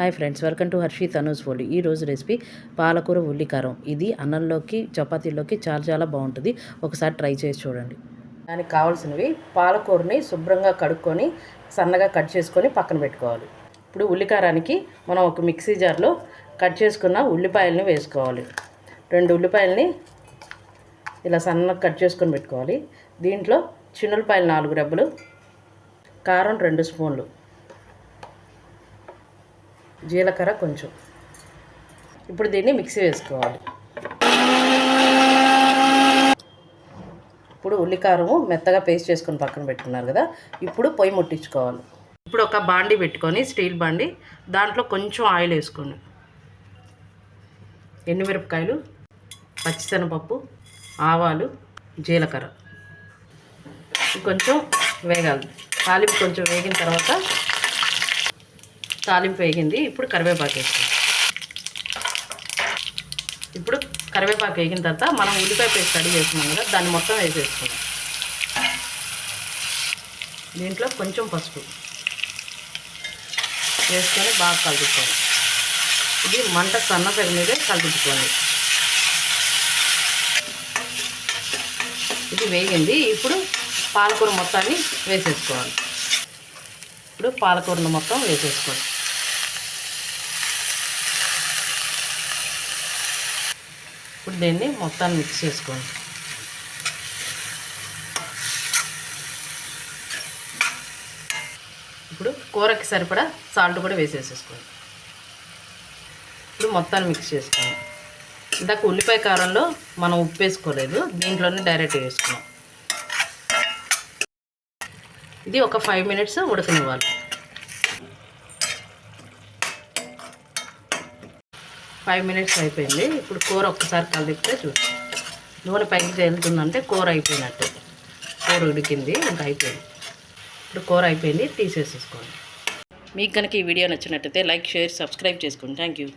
Hi friends welcome to Harshi Tanuj food. ఈ రోజు recipe పాలకూర ఉల్లికారం. ఇది అన్నంలోకి చపాతీలోకి చాలా చాలా బాగుంటుంది. ఒకసారి ట్రై చేసి చూడండి. దానికి కావాల్సినవి పాలకూరని శుభ్రంగా కడుక్కొని సన్నగా కట్ చేసుకొని పక్కన పెట్టుకోవాలి. ఇప్పుడు ఉల్లికారానికి మనం ఒక మిక్సీ జార్లో కట్ చేసుకున్న ఉల్లిపాయలని వేసుకోవాలి. రెండు ఉల్లిపాయలని ఇలా సన్నగా కట్ చేసుకొని పెట్టుకోవాలి. దీంట్లో చిన్నులపాయలు నాలుగు రెబ్బలు కారం రెండు స్పూన్లు. జీలకర్ర కొంచెం. ఇప్పుడు దీన్ని మిక్సీ వేసుకోవాలి. ఇప్పుడు ఉల్లికారము మెత్తగా పేస్ట్ చేసుకొని పక్కన పెట్టుకున్నారు కదా ఇప్పుడు పొయ్యి ముట్టించుకోవాలి. ఇప్పుడు ఒక బాండి పెట్టుకొని స్టీల్ బాండి దాంట్లో కొంచెం ఆయిల్ వేసుకోండి. ఎండుమిరపకాయలు పచ్చిశనగపప్పు ఆవాలు జీలకర్ర. కొంచెం వేగాలి. తాలింపు కొంచెం వేగిన తర్వాత తాలింపు వేగింది. ఇప్పుడు కరివేపాకు వేసుకుందాం ఇప్పుడు కరివేపాకు వేగిన తర్వాత మనం ఉల్లిపాయ పేస్ట్ రెడీ చేసుకున్నాం కదా దాన్ని మొత్తం వేసేసుకుందాం. దీంట్లో కొంచెం పసుపు వేసుకొని బాగా కలుపుకోండి ఇది మంట సన్న పెరుగు మీదే కలుపుకోండి. ఇది వేగింది. ఇప్పుడు పాలకూర మొత్తాన్ని వేసేసుకోవాలి. ఇప్పుడు పాలకూరను మొత్తం వేసేసుకోండి ఇప్పుడు దీన్ని మొత్తాన్ని మిక్స్ చేసుకోండి. ఇప్పుడు కూరకి సరిపడా సాల్ట్ కూడా వేసేసేసుకోండి. ఇప్పుడు మొత్తాన్ని మిక్స్ చేసుకోండి. ఇందాక ఉల్లిపాయ కారంలో మనం ఉప్పు వేసుకోలేదు దీంట్లోనే డైరెక్ట్ వేసుకున్నాం. ఇది ఒక ఫైవ్ మినిట్స్ ఉడకనివ్వాలి. ఫైవ్ మినిట్స్ అయిపోయింది. ఇప్పుడు కూర ఒక్కసారి కలిపితే చూసి నూనె పైకి తేలుతుందంటే కూర అయిపోయినట్టు. కూర ఉడికింది ఇంకా అయిపోయింది. ఇప్పుడు కూర అయిపోయింది తీసేసేసుకోండి. మీకు కనుక ఈ వీడియో నచ్చినట్టయితే లైక్ షేర్ సబ్స్క్రైబ్ చేసుకోండి. Thank you.